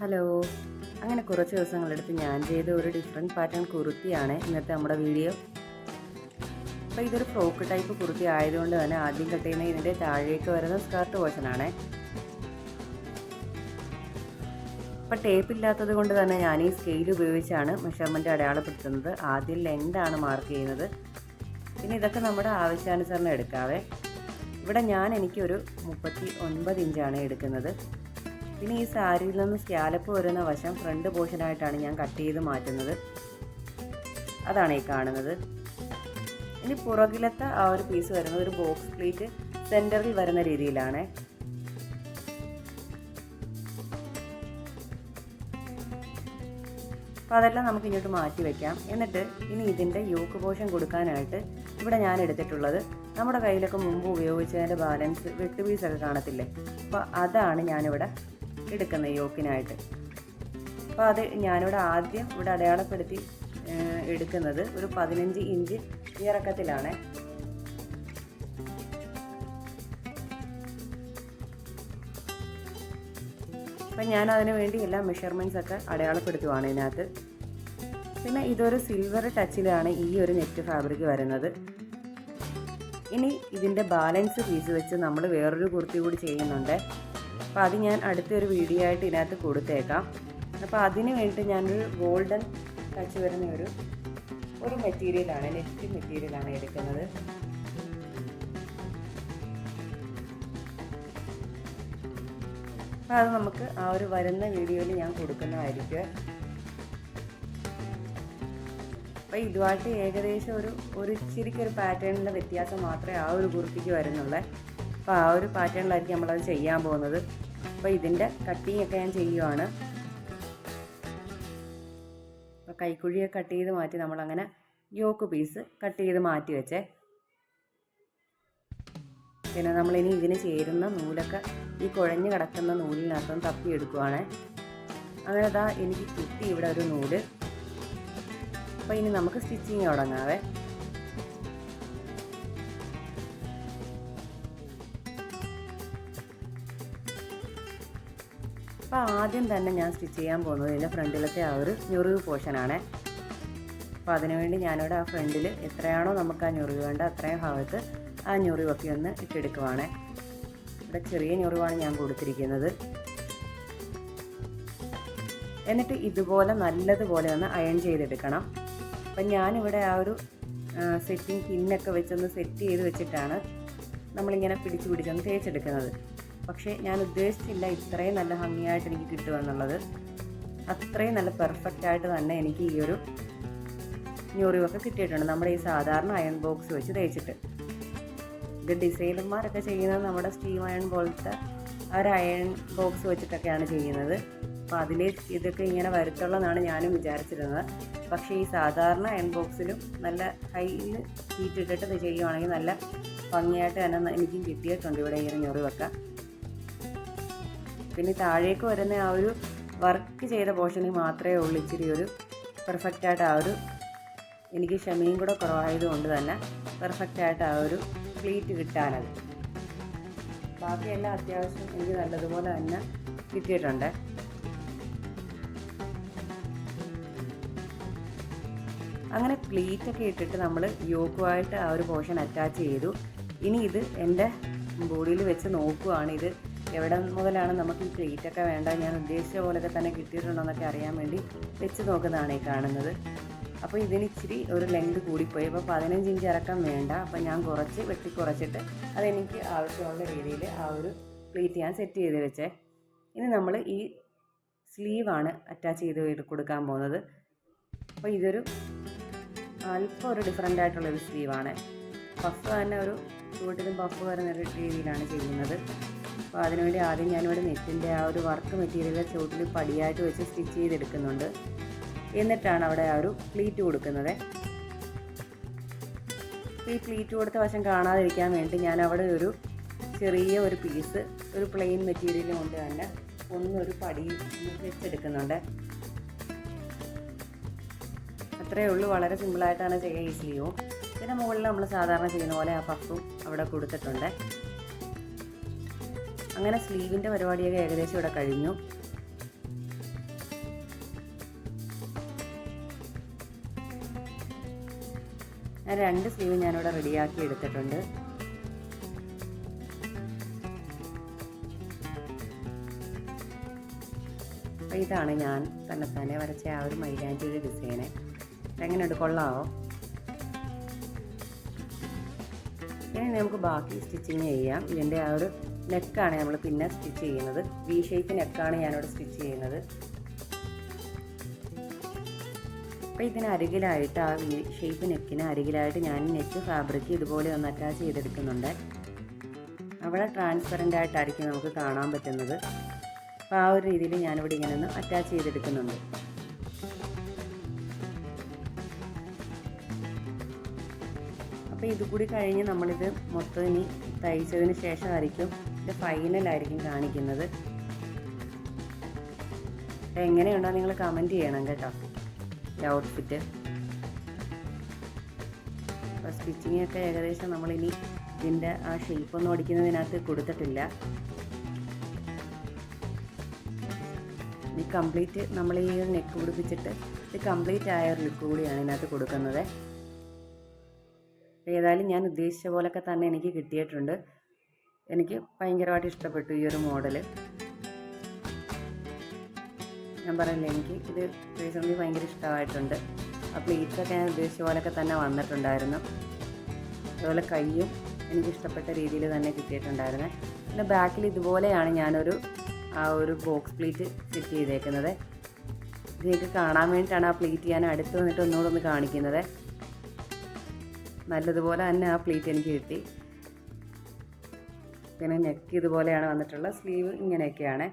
Hello. അങ്ങനെ കുറച്ച് ദിവസങ്ങളെടുത്ത് ഞാൻ ചെയ്ത ഒരു ഡിഫറെന്റ് പാറ്റേൺ കുർത്തിയാണ് ഇന്നത്തെ നമ്മുടെ വീഡിയോ അപ്പോൾ ഇതൊരു ഫ്രോക്ക് ടൈപ്പ് കുർത്തി ആയതുകൊണ്ട് തന്നെ ആദ്യം കട്ട് ചെയ്യുന്ന ഇതിന്റെ താഴേക്ക് വരുന്ന സ്കർട്ട് പോർഷനാണ് അപ്പോൾ ടേപ്പ് ഇല്ലാത്തത് കൊണ്ട് തന്നെ ഞാൻ ഈ സ്കെയിൽ ഉപയോഗിച്ചാണ് മെഷർമെന്റ് അടയാളപ്പെടുത്തുന്നത്. ആദ്യം ലെങ്താണ് മാർക്ക് ചെയ്യുന്നത്. പിന്നെ ഇതൊക്കെ നമ്മുടെ ആവശ്യാനുസരണം എടുക്കാവേ. ഇവിടെ ഞാൻ എനിക്കൊരു മുപ്പത്തി ഒൻപത് ഇഞ്ചാണ് എടുക്കുന്നത്. പിന്നെ ഈ സാരിയിൽ നിന്ന് സ്കാലപ്പ് വരുന്ന വശം ഫ്രണ്ട് പോർഷനായിട്ടാണ് ഞാൻ കട്ട് ചെയ്ത് മാറ്റുന്നത്. അതാണ് ഈ കാണുന്നത്. ഇനി പുറകിലത്തെ ആ ഒരു പീസ് വരുന്നത് ഒരു ബോക്സ് പ്ലീറ്റ് സെന്ററിൽ വരുന്ന രീതിയിലാണ്. അപ്പോൾ അതെല്ലാം നമുക്ക് ഇങ്ങോട്ട് മാറ്റി വെക്കാം. എന്നിട്ട് ഇനി ഇതിന്റെ യോക്ക് പോഷൻ കൊടുക്കാനായിട്ട് ഇവിടെ ഞാൻ എടുത്തിട്ടുള്ളത് നമ്മുടെ കയ്യിലൊക്കെ മുമ്പ് ഉപയോഗിച്ചതിന്റെ ബാലൻസ് വെട്ട് പീസൊക്കെ കാണത്തില്ലേ? അപ്പോൾ അതാണ് ഞാനിവിടെ എടുക്കുന്നത് യോക്കിനായിട്ട്. അപ്പോൾ അത് ഞാനിവിടെ ആദ്യം ഇവിടെ അടയാളപ്പെടുത്തി എടുക്കുന്നത് ഒരു പതിനഞ്ച് ഇഞ്ച് ഇറക്കത്തിലാണ് അപ്പം ഞാൻ അതിന് വേണ്ടി എല്ലാ മെഷർമെന്റ്സ് ഒക്കെ അടയാളപ്പെടുത്തുവാണ് ഇതിനകത്ത്. പിന്നെ ഇതൊരു സിൽവർ ടച്ചിലാണ് ഈ ഒരു നെറ്റ് ഫാബ്രിക് വരുന്നത്. ഇനി ഇതിന്റെ ബാലൻസ് പീസ് വെച്ച് നമ്മൾ വേറൊരു കുർത്തി കൂടി ചെയ്യുന്നുണ്ട്. അപ്പോൾ അത് ഞാൻ അടുത്തൊരു വീഡിയോ ആയിട്ട് ഇതിനകത്ത് കൊടുത്തേക്കാം. അപ്പോൾ അതിന് വേണ്ടിയിട്ട് ഞാനൊരു ഗോൾഡൻ ടച്ച് വരുന്ന ഒരു ഒരു മെറ്റീരിയലാണ് നെറ്റ് മെറ്റീരിയലാണ് എടുക്കുന്നത്. അപ്പോൾ അത് നമുക്ക് ആ ഒരു വരുന്ന വീഡിയോയിൽ ഞാൻ കൊടുക്കുന്നതായിരിക്കും. അപ്പോൾ ഇതുമായിട്ട് ഏകദേശം ഒരു ഒരു ഇച്ചിരിക്കൊരു പാറ്റേണിന്റെ വ്യത്യാസം മാത്രമേ ആ ഒരു കുർത്തിക്ക് വരുന്നുള്ളൂ. അപ്പോൾ ആ ഒരു പാറ്റേണിലായിരിക്കും നമ്മളത് ചെയ്യാൻ പോകുന്നത്. അപ്പോൾ ഇതിന്റെ കട്ടിങ് ഒക്കെ ഞാൻ ചെയ്യുവാണ്. അപ്പോൾ കൈക്കുഴിയെ കട്ട് ചെയ്ത് മാറ്റി നമ്മളങ്ങനെ യോക്ക് പീസ് കട്ട് ചെയ്ത് മാറ്റി വെച്ചേ. പിന്നെ നമ്മളിനി ഇതിന് ചേരുന്ന നൂലൊക്കെ ഈ കുഴഞ്ഞു കിടക്കുന്ന നൂലിനകത്തും തപ്പിയെടുക്കുവാണ് അങ്ങനെ ദാ എനിക്ക് കിട്ടി ഇവിടെ ഒരു നൂൽ. അപ്പോൾ ഇനി നമുക്ക് സ്റ്റിച്ചിങ് തുടങ്ങാവേ. അപ്പോൾ ആദ്യം തന്നെ ഞാൻ സ്റ്റിച്ച് ചെയ്യാൻ പോകുന്നത് ഇതിന്റെ ഫ്രണ്ടിലത്തെ ആ ഒരു ഞൊറിവ് പോർഷനാണ്. അപ്പോൾ അതിനുവേണ്ടി ഞാനിവിടെ ആ ഫ്രണ്ടിൽ എത്രയാണോ നമുക്ക് ആ ഞൊറിവ് വേണ്ട അത്രയും ഭാഗത്ത് ആ ഞൊറിവൊക്കെ ഒന്ന് ഇട്ടെടുക്കുവാണ്. ഇവിടെ ചെറിയ ഞൊറിവാണ് ഞാൻ കൊടുത്തിരിക്കുന്നത്. എന്നിട്ട് ഇതുപോലെ നല്ലതുപോലെ ഒന്ന് അയൺ ചെയ്തെടുക്കണം. അപ്പം ഞാനിവിടെ ആ ഒരു സെറ്റിങ് പിന്നൊക്കെ വെച്ചൊന്ന് സെറ്റ് ചെയ്ത് വെച്ചിട്ടാണ് നമ്മളിങ്ങനെ പിടിച്ച് പിടിച്ചൊന്ന് തേച്ചെടുക്കുന്നത്. പക്ഷേ ഞാൻ ഉദ്ദേശിച്ചില്ല ഇത്രയും നല്ല ഭംഗിയായിട്ട് എനിക്ക് കിട്ടുമെന്നുള്ളത് അത്രയും നല്ല പെർഫെക്റ്റ് ആയിട്ട് തന്നെ എനിക്ക് ഈ ഒരു ഞൊറിവൊക്കെ കിട്ടിയിട്ടുണ്ട്. നമ്മുടെ ഈ സാധാരണ അയൺ ബോക്സ് വെച്ച് തേച്ചിട്ട്. ഇത് ഡിസൈനർമാരൊക്കെ ചെയ്യുന്നത് നമ്മുടെ സ്റ്റീം അയൺ പോലത്തെ ഒരു അയൺ ബോക്സ് വെച്ചിട്ടൊക്കെയാണ് ചെയ്യുന്നത്. അപ്പോൾ അതിൽ ഇതൊക്കെ ഇങ്ങനെ വരുത്തുള്ളതാണ് ഞാനും വിചാരിച്ചിരുന്നത്. പക്ഷേ ഈ സാധാരണ അയൺ ബോക്സിലും നല്ല ഹൈയിൽ ഹീറ്റ് ഇട്ടിട്ട് ചെയ്യുവാണെങ്കിൽ നല്ല ഭംഗിയായിട്ട് തന്നെ എനിക്കും കിട്ടിയിട്ടുണ്ട് ഇവിടെ ഇങ്ങനെ ഞൊറിവൊക്കെ. പിന്നെ താഴേക്ക് വരുന്ന ആ ഒരു വർക്ക് ചെയ്ത പോർഷനിൽ മാത്രമേ ഉള്ളൂ ഇച്ചിരി ഒരു പെർഫെക്റ്റായിട്ട് ആ ഒരു എനിക്ക് ക്ഷമയും കൂടെ കുറവായതുകൊണ്ട് തന്നെ പെർഫെക്റ്റായിട്ട് ആ ഒരു പ്ലീറ്റ് കിട്ടാനത്. ബാക്കിയെല്ലാം അത്യാവശ്യം എനിക്ക് നല്ലതുപോലെ തന്നെ കിട്ടിയിട്ടുണ്ട്. അങ്ങനെ പ്ലീറ്റൊക്കെ ഇട്ടിട്ട് നമ്മൾ യോക്കുമായിട്ട് ആ ഒരു പോർഷൻ അറ്റാച്ച് ചെയ്തു. ഇനി ഇത് എന്റെ ബോഡിയിൽ വെച്ച് നോക്കുവാണ് ഇത് എവിടെ മുതലാണ് നമുക്ക് ഈ ഒക്കെ വേണ്ട ഞാൻ ഉദ്ദേശിച്ച പോലെയൊക്കെ തന്നെ കിട്ടിയിട്ടുണ്ടോ എന്നൊക്കെ അറിയാൻ വേണ്ടി വെച്ച് നോക്കുന്നതാണ് ഈ കാണുന്നത്. അപ്പോൾ ഇതിന് ഇച്ചിരി ഒരു ലെങ്ത് കൂടിപ്പോയി. അപ്പോൾ പതിനഞ്ച് ഇഞ്ച് ഇറക്കം വേണ്ട. അപ്പോൾ ഞാൻ കുറച്ച് വെട്ടി കുറച്ചിട്ട് അതെനിക്ക് ആവശ്യമുള്ള രീതിയിൽ ആ ഒരു പ്ലീറ്റ് ഞാൻ സെറ്റ് ചെയ്ത് വെച്ചേ. ഇനി നമ്മൾ ഈ സ്ലീവാണ് അറ്റാച്ച് ചെയ്ത് കൊടുക്കാൻ പോകുന്നത്. അപ്പോൾ ഇതൊരു അല്പം ഒരു ഡിഫറെന്റ് ആയിട്ടുള്ളൊരു സ്ലീവാണ് പഫ് തന്നെ ഒരു ചൂട്ടിലും പഫ് വരുന്ന രീതിയിലാണ് ചെയ്യുന്നത്. അപ്പോൾ അതിനുവേണ്ടി ആദ്യം ഞാനിവിടെ നെറ്റിന്റെ ആ ഒരു വർക്ക് മെറ്റീരിയൽ ചുവട്ടിൽ പടിയായിട്ട് വെച്ച് സ്റ്റിച്ച് ചെയ്തെടുക്കുന്നുണ്ട്. എന്നിട്ടാണ് അവിടെ ആ ഒരു പ്ലീറ്റ് കൊടുക്കുന്നത്. ഈ പ്ലീറ്റ് കൊടുത്ത വശം കാണാതിരിക്കാൻ വേണ്ടി ഞാൻ അവിടെ ഒരു ചെറിയ ഒരു പീസ് ഒരു പ്ലെയിൻ മെറ്റീരിയൽ കൊണ്ട് തന്നെ ഒന്നൊരു പടി വെച്ചെടുക്കുന്നുണ്ട്. അത്രയേ ഉള്ളൂ. വളരെ സിമ്പിളായിട്ടാണ് ചെയ്യുക ഈസിലിയോ പിന്നെ മുകളിൽ നമ്മൾ സാധാരണ ചെയ്യുന്ന പോലെ ആ പഫും അവിടെ കൊടുത്തിട്ടുണ്ട്. അങ്ങനെ സ്ലീവിന്റെ പരിപാടിയൊക്കെ ഏകദേശം ഇവിടെ കഴിഞ്ഞു. ഞാൻ രണ്ട് സ്ലീവ് ഞാനിവിടെ റെഡിയാക്കി എടുത്തിട്ടുണ്ട്. അപ്പം ഇതാണ് ഞാൻ തന്നെ തന്നെ വരച്ച ആ ഒരു മൈലാഞ്ചിയുടെ ഡിസൈന്. എങ്ങനെ എടുക്കൊള്ളാവോ ഇനി നമുക്ക് ബാക്കി സ്റ്റിച്ചിങ് ചെയ്യാം. ഇതിന്റെ ആ ഒരു നെക്കാണ് നമ്മൾ പിന്നെ സ്റ്റിച്ച് ചെയ്യുന്നത്. വി ഷേപ്പ് നെക്കാണ് ഞാനിവിടെ സ്റ്റിച്ച് ചെയ്യുന്നത്. അപ്പോൾ ഇതിന് അരികിലായിട്ട് ആ വി ഷേപ്പ് നെക്കിന് അരികിലായിട്ട് ഞാൻ നെറ്റ് ഫാബ്രിക് ഇതുപോലെ ഒന്ന് അറ്റാച്ച് ചെയ്തെടുക്കുന്നുണ്ട്. അവിടെ ട്രാൻസ്പെറന്റ് ആയിട്ടായിരിക്കും നമുക്ക് കാണാൻ പറ്റുന്നത്. അപ്പോൾ ആ ഒരു രീതിയിൽ ഞാനിവിടെ ഇങ്ങനെ ഒന്ന് അറ്റാച്ച് ചെയ്തെടുക്കുന്നുണ്ട്. അപ്പോൾ ഇത് കൂടി കഴിഞ്ഞ് നമ്മളിത് മൊത്തം ഇനി തയ്ച്ചതിന് ശേഷമായിരിക്കും ഇത് ഫൈനലായിരിക്കും കാണിക്കുന്നത്. എങ്ങനെയുണ്ടോ നിങ്ങൾ കമന്റ് ചെയ്യണം കേട്ടോ. ഈ ഔട്ട്ഫിറ്റ് അപ്പോൾ സ്റ്റിച്ചിങ് ഒക്കെ ഏകദേശം നമ്മളിനി ഇതിന്റെ ആ ഷേപ്പൊന്നും അടിക്കുന്നതിനകത്ത് കൊടുത്തിട്ടില്ല. ഇനി കംപ്ലീറ്റ് നമ്മൾ ഈ നെക്ക് പിടിപ്പിച്ചിട്ട് ഇത് കംപ്ലീറ്റ് ആയ ഒരു ലുക്ക് കൂടിയാണ് ഇതിനകത്ത് കൊടുക്കുന്നത്. ഏതായാലും ഞാൻ ഉദ്ദേശിച്ച പോലൊക്കെ തന്നെ എനിക്ക് കിട്ടിയിട്ടുണ്ട്. എനിക്ക് ഭയങ്കരമായിട്ട് ഇഷ്ടപ്പെട്ടു ഈ ഒരു മോഡൽ ഞാൻ പറയില്ലേ എനിക്ക് ഇത് റീസൺലി ഭയങ്കര ഇഷ്ടമായിട്ടുണ്ട്. ആ പ്ലീറ്റ്സൊക്കെ ഞാൻ ഉദ്ദേശിച്ച പോലൊക്കെ തന്നെ വന്നിട്ടുണ്ടായിരുന്നു. അതുപോലെ കയ്യും എനിക്ക് ഇഷ്ടപ്പെട്ട രീതിയിൽ തന്നെ കിട്ടിയിട്ടുണ്ടായിരുന്നത് പിന്നെ ബാക്കിൽ ഇതുപോലെയാണ് ഞാനൊരു ആ ഒരു ബോക്സ് പ്ലേറ്റ് സെറ്റ് ചെയ്തേക്കുന്നത്. ഇതിലേക്ക് കാണാൻ വേണ്ടിയിട്ടാണ് ആ പ്ലേറ്റ് ഞാൻ അടുത്ത് വന്നിട്ട് ഒന്നുകൂടെ ഒന്ന് കാണിക്കുന്നത്. നല്ലതുപോലെ തന്നെ ആ പ്ലീറ്റ് എനിക്ക് കിട്ടി. പിന്നെ നെക്ക് ഇതുപോലെയാണ് വന്നിട്ടുള്ളത് സ്ലീവ് ഇങ്ങനെയൊക്കെയാണ്.